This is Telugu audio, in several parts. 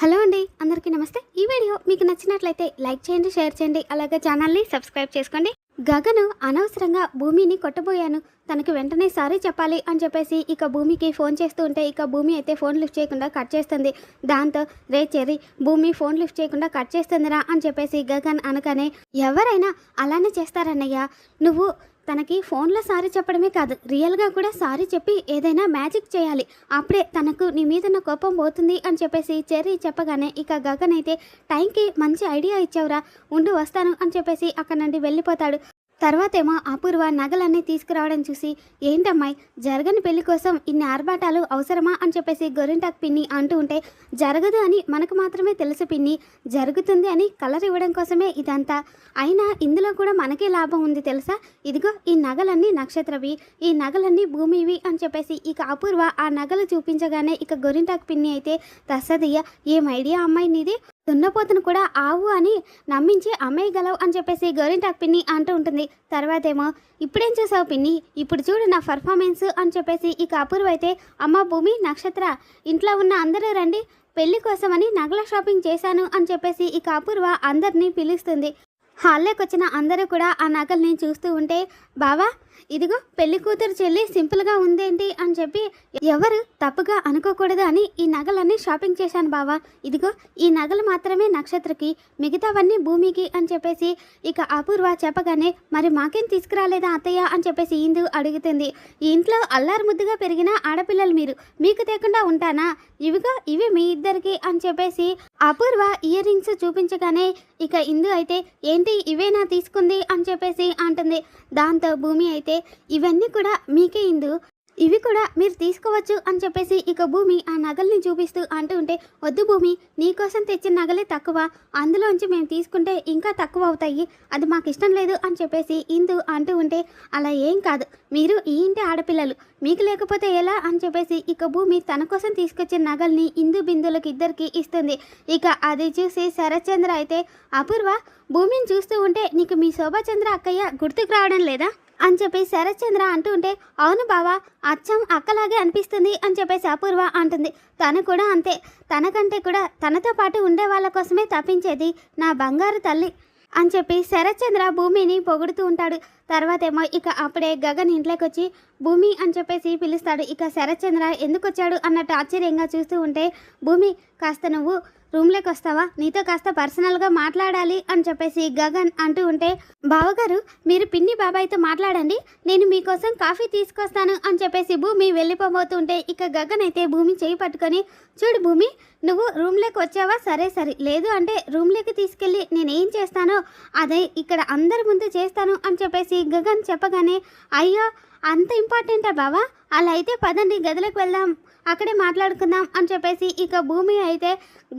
హలో అండి అందరికీ నమస్తే. ఈ వీడియో మీకు నచ్చినట్లయితే లైక్ చేయండి షేర్ చేయండి అలాగే ఛానల్ని సబ్స్క్రైబ్ చేసుకోండి. గగను అనవసరంగా భూమిని కొట్టబోయాను. తనకి వెంటనే సారీ చెప్పాలి అని చెప్పేసి ఇక భూమికి ఫోన్ చేస్తూ ఉంటే ఇక భూమి అయితే ఫోన్ లిఫ్ట్ చేయకుండా కట్ చేస్తుంది. దాంతో రే చెర్రీ భూమి ఫోన్ లిఫ్ట్ చేయకుండా కట్ చేస్తుందిరా అని చెప్పేసి గగన్ అనగానే ఎవరైనా అలానే చేస్తారన్నయ్య. నువ్వు తనకి ఫోన్లో సారీ చెప్పడమే కాదు రియల్గా కూడా సారీ చెప్పి ఏదైనా మ్యాజిక్ చేయాలి. అప్పుడే తనకు నీ మీద ఉన్న కోపం పోతుంది అని చెప్పేసి చెర్రీ చెప్పగానే ఇక గగన్ అయితే టైంకి మంచి ఐడియా ఇచ్చావురా ఉండి వస్తాను అని చెప్పేసి అక్కడ నుండి వెళ్ళిపోతాడు. తర్వాతేమో అపూర్వ నగలన్నీ తీసుకురావడం చూసి ఏంటమ్మాయి జరగని పెళ్ళి కోసం ఇన్ని ఆర్భాటాలు అవసరమా? అని చెప్పేసి గొరింటాక్ పిన్ని అంటూ ఉంటే జరగదు అని మనకు మాత్రమే తెలుసు పిన్ని. జరుగుతుంది అని కలర్ ఇవ్వడం కోసమే ఇదంతా. అయినా ఇందులో కూడా మనకే లాభం ఉంది తెలుసా? ఇదిగో ఈ నగలన్నీ నక్షత్రవి ఈ నగలన్నీ భూమివి అని చెప్పేసి ఇక అపూర్వ ఆ నగలు చూపించగానే ఇక గొరింటాక్ పిన్ని అయితే తస్సదయ్య ఏం ఐడియా అమ్మాయి నీది? దున్నపోతును కూడా ఆవు అని నమ్మించి అమ్మేయగలవు అని చెప్పేసి గోరింటాక్ పిన్ని అంటూ ఉంటుంది. తర్వాతేమో ఇప్పుడేం చేసావు పిన్ని? ఇప్పుడు చూడు నా పర్ఫార్మెన్స్ అని చెప్పేసి ఇక అపూర్వ అయితే అమ్మ భూమి నక్షత్ర ఇంట్లో ఉన్న అందరూ రండి పెళ్ళి కోసమని నగల షాపింగ్ చేశాను అని చెప్పేసి ఇక అపూర్వ అందరినీ పిలుస్తుంది. హాల్లోకి వచ్చిన అందరూ కూడా ఆ నగల్ని చూస్తూ ఉంటే బావా ఇదిగో పెళ్ళి కూతురు చెల్లి సింపుల్గా ఉందేంటి అని చెప్పి ఎవరు తప్పుగా అనుకోకూడదు అని ఈ నగలన్నీ షాపింగ్ చేశాను బావా. ఇదిగో ఈ నగలు మాత్రమే నక్షత్రకి మిగతావన్నీ భూమికి అని చెప్పేసి ఇక అపూర్వ చెప్పగానే మరి మాకేం తీసుకురాలేదా అత్తయ్య? అని చెప్పేసి ఇందు అడుగుతుంది. ఈ ఇంట్లో అల్లారు ముద్దుగా పెరిగిన ఆడపిల్లలు మీరు మీకు తేకుండా ఉంటానా? ఇవిగో ఇవి మీ ఇద్దరికి అని చెప్పేసి అపూర్వ ఇయర్ రింగ్స్ చూపించగానే ఇక ఇందు అయితే ఏంటి ఇవేనా తీసుకుంది? అని చెప్పేసి అంటుంది. దాంతో భూమి అయితే అయితే ఇవన్నీ కూడా మీకే ఇందు. ఇవి కూడా మీరు తీసుకోవచ్చు అని చెప్పేసి ఇక భూమి ఆ నగల్ని చూపిస్తూ అంటూ ఉంటే వద్దు భూమి నీకోసం తెచ్చిన నగలే తక్కువ. అందులోంచి మేము తీసుకుంటే ఇంకా తక్కువ అవుతాయి. అది మాకు ఇష్టం లేదు అని చెప్పేసి ఇందు అంటూ ఉంటే అలా ఏం కాదు. మీరు ఈ ఇంటి ఆడపిల్లలు. మీకు లేకపోతే ఎలా? అని చెప్పేసి ఇక భూమి తన కోసం తీసుకొచ్చిన నగల్ని ఇందు బిందులకు ఇద్దరికి ఇస్తుంది. ఇక అది చూసి శరత్చంద్ర అయితే అపూర్వ భూమిని చూస్తూ ఉంటే నీకు మీ శోభాచంద్ర అక్కయ్య గుర్తుకు రావడం లేదా? అని చెప్పి శరత్చంద్ర అంటూ ఉంటే అవును బావా అచ్చం అక్కలాగే అనిపిస్తుంది అని చెప్పేసి అపూర్వ అంటుంది. తను కూడా అంతే. తనకంటే కూడా తనతో పాటు ఉండే వాళ్ళ కోసమే తప్పించేది నా బంగారు తల్లి అని చెప్పి శరత్చంద్ర భూమిని పొగుడుతూ ఉంటాడు. తర్వాతేమో ఇక అప్పుడే గగన్ ఇంట్లోకి వచ్చి భూమి అని చెప్పేసి పిలుస్తాడు. ఇక శరత్చంద్ర ఎందుకు వచ్చాడు అన్నట్టు ఆశ్చర్యంగా చూస్తూ ఉంటే భూమి కాస్త నువ్వు రూమ్లోకి వస్తావా నీతో కాస్త పర్సనల్గా మాట్లాడాలి అని చెప్పేసి గగన్ అంటూ ఉంటే బావగారు మీరు పిన్ని బాబాయ్తో మాట్లాడండి నేను మీకోసం కాఫీ తీసుకొస్తాను అని చెప్పేసి భూమి వెళ్ళిపోబోతుంటే ఇక గగన్ అయితే భూమి చేయి పట్టుకొని చూడు భూమి నువ్వు రూమ్లోకి వచ్చావా? సరే సరే లేదు అంటే రూమ్లోకి తీసుకెళ్ళి నేనేం చేస్తానో అదే ఇక్కడ అందరి ముందు చేస్తాను అని చెప్పేసి గగన్ చెప్పగానే అయ్యో అంత ఇంపార్టెంటా బావా? అలా అయితే పదండి గదిలోకి వెళ్దాం. అక్కడే మాట్లాడుకుందాం అని చెప్పేసి ఇక భూమి అయితే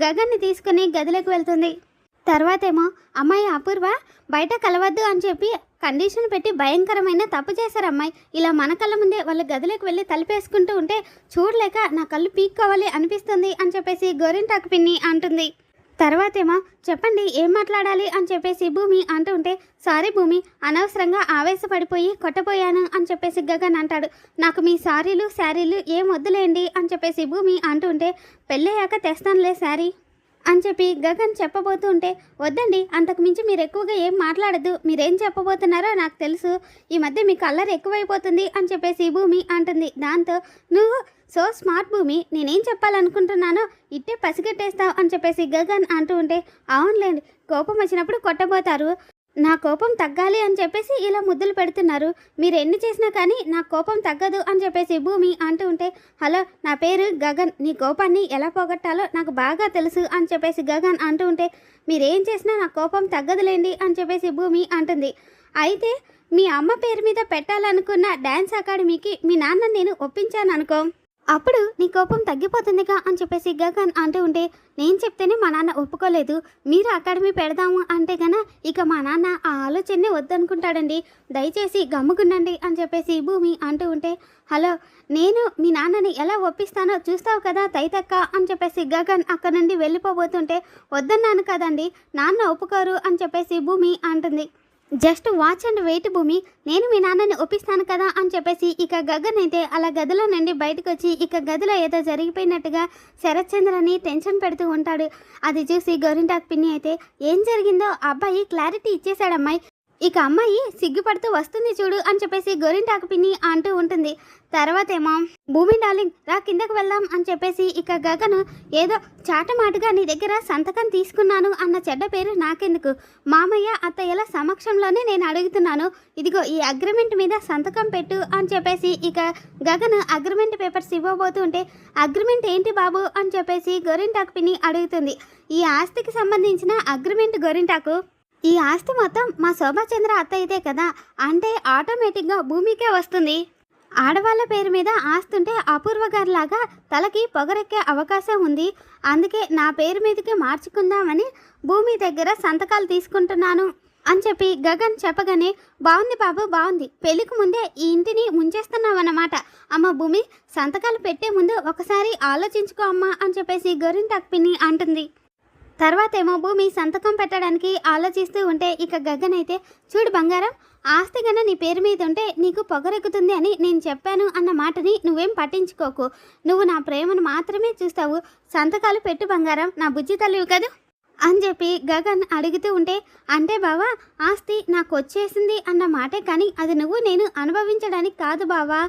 గగన్ని తీసుకుని గదిలోకి వెళ్తుంది. తర్వాతేమో అమ్మాయి అపూర్వ బయట కలవద్దు అని చెప్పి కండిషన్ పెట్టి భయంకరమైన తప్పు చేశారు అమ్మాయి. ఇలా మన కళ్ళ ముందే వాళ్ళ గదిలోకి వెళ్ళి తలుపేసుకుంటూ ఉంటే చూడలేక నా కళ్ళు పీక్కోవాలి అనిపిస్తుంది అని చెప్పేసి గోరింటాకు పిన్ని అంటుంది. తర్వాతేమో చెప్పండి ఏం మాట్లాడాలి? అని చెప్పేసి భూమి అంటూ ఉంటే సారీ భూమి అనవసరంగా ఆవేశపడిపోయి కొట్టపోయాను అని చెప్పేసి గగన్ అంటాడు. నాకు మీ సారీలు శారీలు ఏం వద్దులేండి అని చెప్పేసి భూమి అంటూ ఉంటే పెళ్ళయ్యాక తెస్తానులే శారీ. అని చెప్పి గగన్ చెప్పబోతూ ఉంటే వద్దండి అంతకు మించి మీరు ఎక్కువగా ఏం మాట్లాడద్దు. మీరేం చెప్పబోతున్నారో నాకు తెలుసు. ఈ మధ్య మీకు అల్లరి ఎక్కువైపోతుంది అని చెప్పేసి భూమి అంటుంది. దాంతో నువ్వు సో స్మార్ట్ భూమి నేనేం చెప్పాలనుకుంటున్నానో ఇట్టే పసిగట్టేస్తావు అని చెప్పేసి గగన్ అంటూ ఉంటే అవునులేండి కోపం వచ్చినప్పుడు కొట్టబోతారు. నా కోపం తగ్గాలి అని చెప్పేసి ఇలా ముద్దులు పెడుతున్నారు. మీరు ఎన్ని చేసినా కానీ నా కోపం తగ్గదు అని చెప్పేసి భూమి అంటూ ఉంటే హలో నా పేరు గగన్. నీ కోపాన్ని ఎలా పోగొట్టాలో నాకు బాగా తెలుసు అని చెప్పేసి గగన్ అంటూ ఉంటే మీరేం చేసినా నా కోపం తగ్గదులేండి అని చెప్పేసి భూమి అంటుంది. అయితే మీ అమ్మ పేరు మీద పెట్టాలనుకున్న డ్యాన్స్ అకాడమీకి మీ నాన్న నేను ఒప్పించాను అనుకో అప్పుడు నీ కోపం తగ్గిపోతుందిగా అని చెప్పేసి గగన్ అంటూ ఉంటే నేను చెప్తేనే మా నాన్న ఒప్పుకోలేదు. మీరు అకాడమీ పెడదాము అంటే గన ఇక మా నాన్న ఆ ఆలోచనే వద్దనుకుంటాడండి. దయచేసి గమ్ముకునండి అని చెప్పేసి భూమి అంటూ ఉంటే హలో నేను మీ నాన్నని ఎలా ఒప్పిస్తానో చూస్తావు కదా తైతక్క అని చెప్పేసి గగన్ అక్కడ నుండి వెళ్ళిపోబోతుంటే వద్దన్నాను కదండి నాన్న ఒప్పుకోరు అని చెప్పేసి భూమి అంటుంది. జస్ట్ వాచ్ అండ్ వెయిట్ భూమి నేను మీ నాన్నని ఒప్పిస్తాను కదా అని చెప్పేసి ఇక గగన్ అయితే అలా గదిలో నుండి బయటకు వచ్చి ఇక గదిలో ఏదో జరిగిపోయినట్టుగా శరత్చంద్రని టెన్షన్ పెడుతూ ఉంటాడు. అది చూసి గోరింటాక్ పిన్ని అయితే ఏం జరిగిందో అబ్బాయి క్లారిటీ ఇచ్చేశాడమ్మాయి ఇక అమ్మాయి సిగ్గుపడుతూ వస్తుంది చూడు అని చెప్పేసి గోరింటాకు పిన్ని అంటూ ఉంటుంది. తర్వాత ఏమో భూమి డార్లింగ్ రా కిందకు వెళ్దాం అని చెప్పేసి ఇక గగను ఏదో చాటమాటుగా నీ దగ్గర సంతకం తీసుకున్నాను అన్న చెడ్డ పేరు నాకెందుకు? మామయ్య అత్తయ్యల సమక్షంలోనే నేను అడుగుతున్నాను. ఇదిగో ఈ అగ్రిమెంట్ మీద సంతకం పెట్టు అని చెప్పేసి ఇక గగను అగ్రిమెంట్ పేపర్స్ ఇవ్వబోతుంటే అగ్రిమెంట్ ఏంటి బాబు? అని చెప్పేసి గోరింటాకు పిన్ని అడుగుతుంది. ఈ ఆస్తికి సంబంధించిన అగ్రిమెంట్ గోరింటాకు ఈ ఆస్తి మొత్తం మా శోభాచంద్ర అత్తయ్యదే కదా? అంటే ఆటోమేటిక్గా భూమికే వస్తుంది. ఆడవాళ్ళ పేరు మీద ఆస్తుంటే అపూర్వ గారిలాగా తలకి పొగరెక్కే అవకాశం ఉంది. అందుకే నా పేరు మీదకి మార్చుకుందామని భూమి దగ్గర సంతకాలు తీసుకుంటున్నాను అని చెప్పి గగన్ చెప్పగానే బాగుంది బాబు బాగుంది పెళ్ళికి ముందే ఈ ఇంటిని ముంచేస్తున్నావన్నమాట. అమ్మ భూమి సంతకాలు పెట్టే ముందు ఒకసారి ఆలోచించుకో అమ్మా అని చెప్పేసి గొరింటాక్ పిన్ని అంటుంది. తర్వాత ఏమో భూమి సంతకం పెట్టడానికి ఆలోచిస్తూ ఉంటే ఇక గగన్ అయితే చూడు బంగారం ఆస్తి కన్నా నీ పేరు మీద ఉంటే నీకు పొగరెక్కుతుంది అని నేను చెప్పాను అన్న మాటని నువ్వేం పట్టించుకోకు. నువ్వు నా ప్రేమను మాత్రమే చూస్తావు. సంతకాలు పెట్టు బంగారం నా బుజ్జి తల్లివి కదా? అని చెప్పి గగన్ అడుగుతూ ఉంటే అంటే బావా ఆస్తి నాకు వచ్చేసింది అన్న మాటే కానీ అది నువ్వు నేను అనుభవించడానికి కాదు బావా.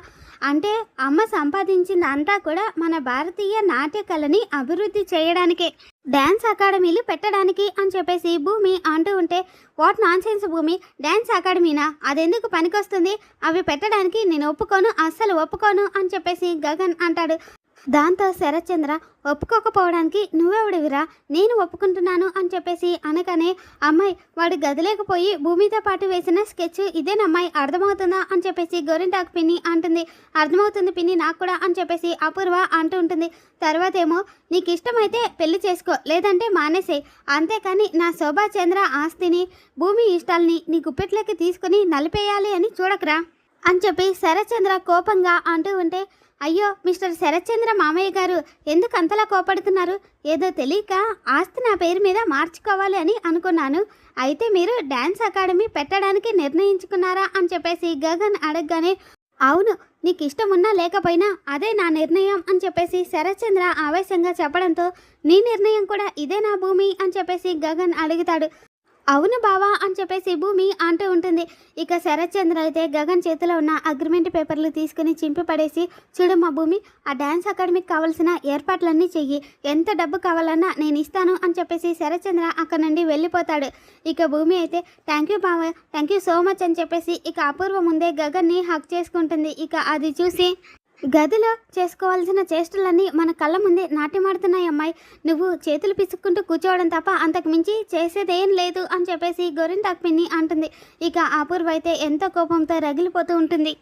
అంటే అమ్మ సంపాదించింది అంతా కూడా మన భారతీయ నాట్య కళని అభివృద్ధి చేయడానికే. డ్యాన్స్ అకాడమీలు పెట్టడానికి అని చెప్పేసి భూమి అంటూ ఉంటే what nonsense Bhoomi dance అకాడమీనా? అదెందుకు పనికొస్తుంది? అవి పెట్టడానికి నేను ఒప్పుకోను అస్సలు ఒప్పుకోను అని చెప్పేసి గగన్ అంటాడు. దాంతో శరత్చంద్ర ఒప్పుకోకపోవడానికి నువ్వెవడివిరా? నేను ఒప్పుకుంటున్నాను అని చెప్పేసి అనగానే అమ్మాయి వాడు గదిలేకపోయి భూమితో పాటు వేసిన స్కెచ్ ఇదేనమ్మాయి అర్థమవుతుందా? అని చెప్పేసి గోరింటాకు పిన్ని అంటుంది. అర్థమవుతుంది పిన్ని నాకు కూడా అని చెప్పేసి అపూర్వ అంటూ ఉంటుంది. తర్వాత ఏమో నీకు ఇష్టమైతే పెళ్ళి చేసుకో లేదంటే మానేసేయ్. అంతేకాని నా శోభాచంద్ర ఆస్తిని భూమి ఇష్టాల్ని నీ గుప్పెట్లోకి తీసుకుని నలిపేయాలి అని చూడకరా. అని చెప్పి శరత్చంద్ర కోపంగా అంటూ ఉంటే అయ్యో మిస్టర్ శరత్చంద్ర మామయ్య గారు ఎందుకు అంతలా కోపడుతున్నారు? ఏదో తెలియక ఆస్తి నా పేరు మీద మార్చుకోవాలి అని అనుకున్నాను. అయితే మీరు డ్యాన్స్ అకాడమీ పెట్టడానికి నిర్ణయించుకున్నారా అని చెప్పేసి గగన్ అడగగానే అవును నీకు ఇష్టం ఉన్నా లేకపోయినా అదే నా నిర్ణయం అని చెప్పేసి శరత్చంద్ర ఆవేశంగా చెప్పడంతో నీ నిర్ణయం కూడా ఇదే నా భూమి అని చెప్పేసి గగన్ అడుగుతాడు. అవును బావా అని చెప్పేసి భూమి అంటూ ఉంటుంది. ఇక శరత్చంద్ర అయితే గగన్ చేతిలో ఉన్న అగ్రిమెంట్ పేపర్లు తీసుకుని చింపి పడేసి చూడమ్మా భూమి ఆ డ్యాన్స్ అకాడమీకి కావాల్సిన ఏర్పాట్లన్నీ చెయ్యి. ఎంత డబ్బు కావాలన్నా నేను ఇస్తాను అని చెప్పేసి శరత్చంద్ర అక్కడ నుండి వెళ్ళిపోతాడు. ఇక భూమి అయితే థ్యాంక్ యూ బావ థ్యాంక్ యూ సో మచ్ అని చెప్పేసి ఇక అపూర్వ ముందే గగన్ని హక్ చేసుకుంటుంది. ఇక అది చూసి గదిలో చేసుకోవాల్సిన చేష్టలన్నీ మన కళ్ళ ముందే నాట్యమాడుతున్నాయి అమ్మాయి. నువ్వు చేతులు పిసుక్కుంటూ కూర్చోవడం తప్ప అంతకు మించి చేసేదేం లేదు అని చెప్పేసి గోరింటాక్ పిన్ని అంటుంది. ఇక అపూర్వ అయితే ఎంతో కోపంతో రగిలిపోతూ ఉంటుంది.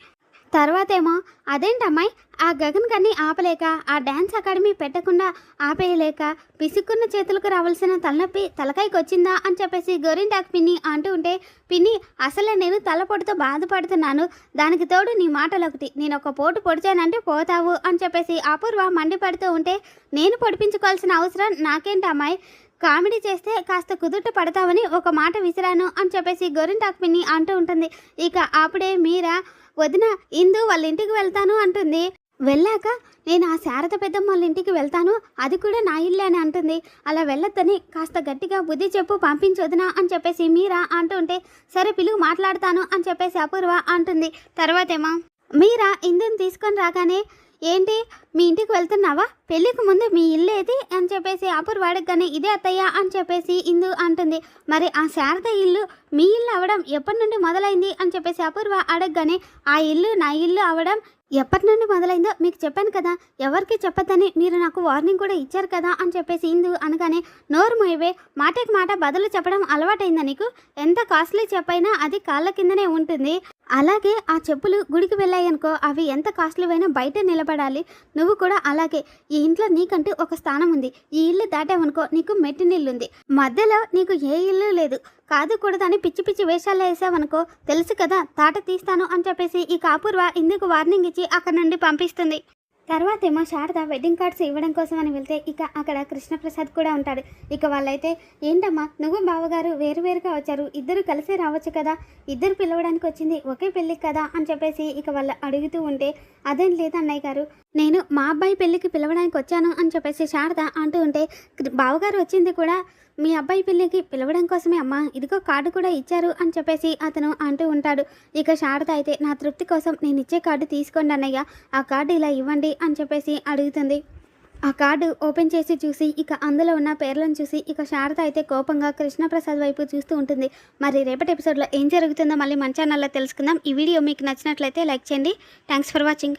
తర్వాతేమో అదేంటమ్మాయి? ఆ గగన్ కన్ని ఆపలేక ఆ డ్యాన్స్ అకాడమీ పెట్టకుండా ఆపేయలేక పిసుక్కున్న చేతులకు రావాల్సిన తలనొప్పి తలకాయకి వచ్చిందా అని చెప్పేసి గోరింటాకు పిన్ని అంటూ ఉంటే పిన్ని అసలే నేను తలపొడితో బాధపడుతున్నాను. దానికి తోడు నీ మాటలు ఒకటి నేను ఒక పోటు పొడిచానంటే పోతావు అని చెప్పేసి అపూర్వ మండిపడుతూ ఉంటే నేను పొడిపించుకోవాల్సిన అవసరం నాకేంటి అమ్మాయి కామెడీ చేస్తే కాస్త కుదుట పడతావని ఒక మాట విసిరాను అని చెప్పేసి గోరింటాకు పిన్ని అంటూ ఉంటుంది. ఇక అప్పుడే మీరా వదిన ఇందు వాళ్ళ ఇంటికి వెళ్తాను అంటుంది. వెళ్ళాక నేను ఆ శారద పెద్దమ్మ వాళ్ళ ఇంటికి వెళ్తాను అది కూడా నా ఇల్లే అని అంటుంది. అలా వెళ్ళొద్దని కాస్త గట్టిగా బుద్ధి చెప్పు పంపించొద్దునా అని చెప్పేసి మీరా అంటుంటే సరే పిలుగు మాట్లాడతాను అని చెప్పేసి అపూర్వ అంటుంది. తర్వాతేమో? మీరా ఇందుని తీసుకొని రాగానే ఏంటి మీ ఇంటికి వెళ్తున్నావా? పెళ్ళికి ముందు మీ ఇల్లు ఏది అని చెప్పేసి అపూర్వ అడగగానే ఇదే అత్తయ్య అని చెప్పేసి ఇందు అంటుంది. మరి ఆ శారద ఇల్లు మీ ఇల్లు అవడం ఎప్పటి నుండి మొదలైంది అని చెప్పేసి అపూర్వ అడగగానే ఆ ఇల్లు నా ఇల్లు అవడం ఎప్పటి నుండి మొదలైందో మీకు చెప్పాను కదా. ఎవరికి చెప్పొద్దని మీరు నాకు వార్నింగ్ కూడా ఇచ్చారు కదా అని చెప్పేసి ఇందు అనగానే నోరు మోయవే మాటకి మాట బదులు చెప్పడం అలవాటైందా నీకు? ఎంత కాస్ట్లీ చెప్పైనా అది కాళ్ళ కిందనే ఉంటుంది. అలాగే ఆ చెప్పులు గుడికి వెళ్ళాయనుకో అవి ఎంత కాస్ట్లీ అయినా బయట నిలబడాలి. నువ్వు కూడా అలాగే. ఈ ఇంట్లో నీకంటూ ఒక స్థానం ఉంది. ఈ ఇల్లు దాటావనుకో నీకు మెట్టినిల్లుంది మధ్యలో నీకు ఏ ఇల్లు లేదు. కాదు కూడదని పిచ్చి పిచ్చి వేషాలు వేసావనుకో తెలుసు కదా తాట తీస్తాను అని చెప్పేసి ఈ కాపూర్వ ఇందుకు వార్నింగ్ ఇచ్చి అక్కడి నుండి పంపిస్తుంది. తర్వాత ఏమో శారద వెడ్డింగ్ కార్డ్స్ ఇవ్వడం కోసం అని వెళ్తే ఇక అక్కడ కృష్ణప్రసాద్ కూడా ఉంటాడు. ఇక వాళ్ళైతే ఏంటమ్మా నువ్వు బావగారు వేరువేరుగా వచ్చారు. ఇద్దరు కలిసే రావచ్చు కదా? ఇద్దరు పిలవడానికి వచ్చింది ఒకే పెళ్ళికి కదా? అని చెప్పేసి ఇక వాళ్ళు అడుగుతూ ఉంటే అదేం లేదు అన్నయ్య గారు. నేను మా అబ్బాయి పెళ్ళికి పిలవడానికి వచ్చాను అని చెప్పేసి శారద అంటూ ఉంటే బావగారు వచ్చింది కూడా మీ అబ్బాయి పెళ్ళికి పిలవడం కోసమే అమ్మా. ఇదిగో కార్డు కూడా ఇచ్చారు అని చెప్పేసి అతను అంటూ ఉంటాడు. ఇక శారద అయితే నా తృప్తి కోసం నేను ఇచ్చే కార్డు తీసుకోండి అన్నయ్య. ఆ కార్డు ఇలా ఇవ్వండి. అని చెప్పేసి అడుగుతుంది. ఆ కార్డు ఓపెన్ చేసి చూసి ఇక అందులో ఉన్న పేర్లను చూసి ఇక శారద అయితే కోపంగా కృష్ణప్రసాద్ వైపు చూస్తూ ఉంటుంది. మరి రేపటి ఎపిసోడ్లో ఏం జరుగుతుందో మళ్ళీ మన ఛానల్లో తెలుసుకుందాం. ఈ వీడియో మీకు నచ్చినట్లయితే లైక్ చేయండి. Thanks for watching